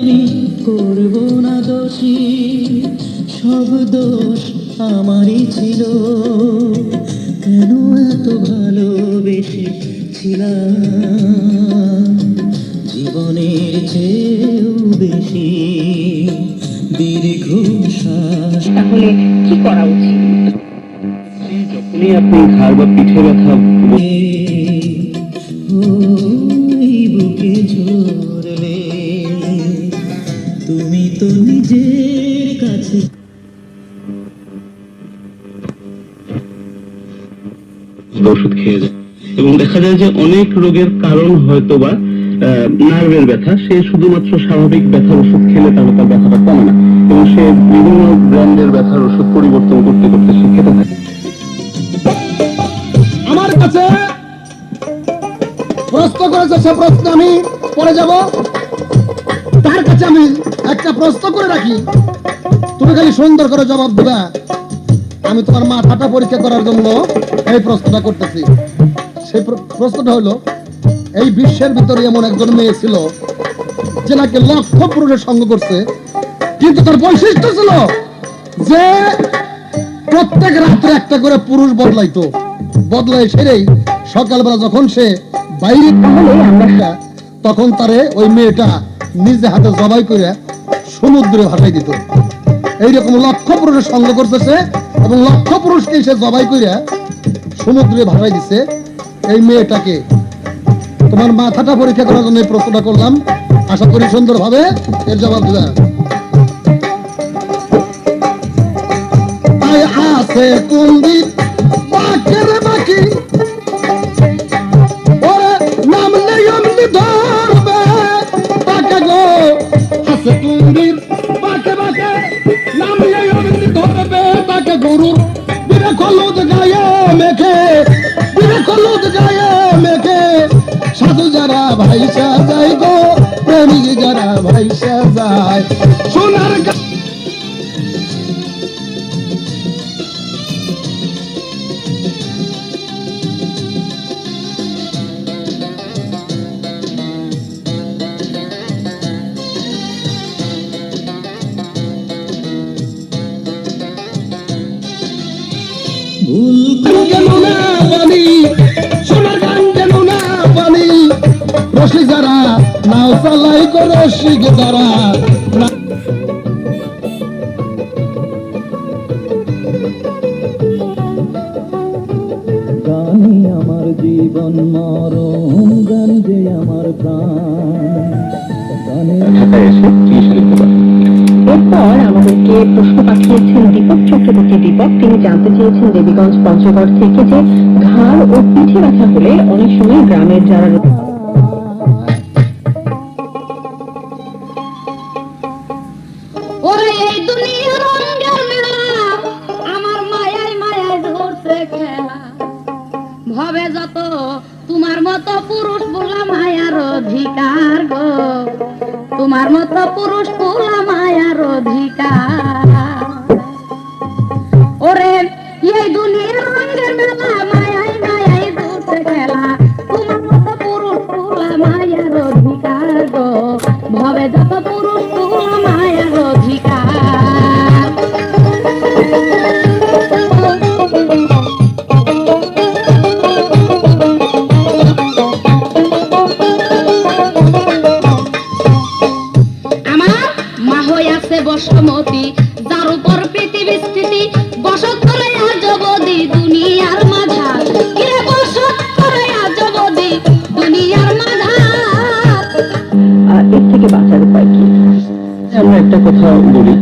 আমি করব না দোষী সব দোষ আমারই ছিল। কেন এত ভালোবেসে ছিলাম? জীবনের চেয়েও বেশি দীর্ঘ শ্বাস। তাহলে কি করা উচিত? যখনই আপনি ঘাড় বা পিঠে ব্যথা নিজের ওষুধ খেয়ে যায় এবং দেখা যায় যে অনেক রোগের কারণ হয়তো বা নার্ভের ব্যথা সে শুধুমাত্র স্বাভাবিক ব্যথার ওষুধ খেলে তাহলে তার ব্যথাটা কমে না। এবং সে বিভিন্ন ব্র্যান্ডের ব্যথার ওষুধ পরিবর্তন করতে করতে সে খেতে থাকে। আমার কাছে প্রশ্ন করেছে সে প্রশ্ন আমি পরে যাব। তার কাছে আমি একটা প্রশ্ন করে রাখি। তুমি খালি সুন্দর করে জবাব দেবে। আমি তোমার মাথাটা পরীক্ষা করার জন্য এই প্রশ্নটা করতেছি। সেই প্রশ্নটা হলো, এই বিশ্বের ভিতরে এমন একজন মেয়ে ছিল যে নাকি লক্ষ পুরুষের সঙ্গ করছে, কিন্তু তার বৈশিষ্ট্য ছিল যে প্রত্যেক রাত্রে একটা করে পুরুষ বদলাইতো। বদলাই সেরেই সকালবেলা যখন সে বাইরে তখন তারে ওই মেয়েটা নিজে হাতে জবাই করে সমুদ্রে ভাসাই দিত। এইরকম লক্ষ পুরুষের সঙ্গ করতেছে এবং লক্ষ পুরুষকে সে জবাই করে সমুদ্রে ভাসাই দিছে। এই মেয়েটাকে তোমার মাথাটা পরীক্ষা করার জন্য প্রশ্নটা করলাম। আশা করি সুন্দরভাবে এর জবাব তাই আছে কুন্দি বাকের ভাইসা যায় গো প্রেমিক যারা ভাইসা যায়। সোনার ভুল রসি যারা নাও চালাই গো রসিক যারা। না- আমার জীবন মরণ গান যে আমার প্রাণ। গানে ঢাকায় এসে চিকিৎসা নিতে পারে? এরপর আমাদেরকে প্রশ্ন পাঠিয়েছেন দীপক চক্রবর্তী। দীপক তিনি জানতে চেয়েছেন দেবীগঞ্জ পঞ্চগড় থেকে যে ঘাড় ও পিঠে ব্যথা হলে অনেক সময় গ্রামের যারা আমার মায়ায় মায়ায় ধরছে যত তোমার মতো পুরুষ বলা অধিকার গো। তোমার মতো পুরুষ বলা মায়ার অধিকার আছে যার উপর পৃথিবী স্থিতি, বসত করে জগদি দুনিয়ার মাঝা কিরে বসত করে জগদি দুনিয়ার মাঝা এর থেকে বাঁচার উপায় কি? আমরা একটা কথা বলি।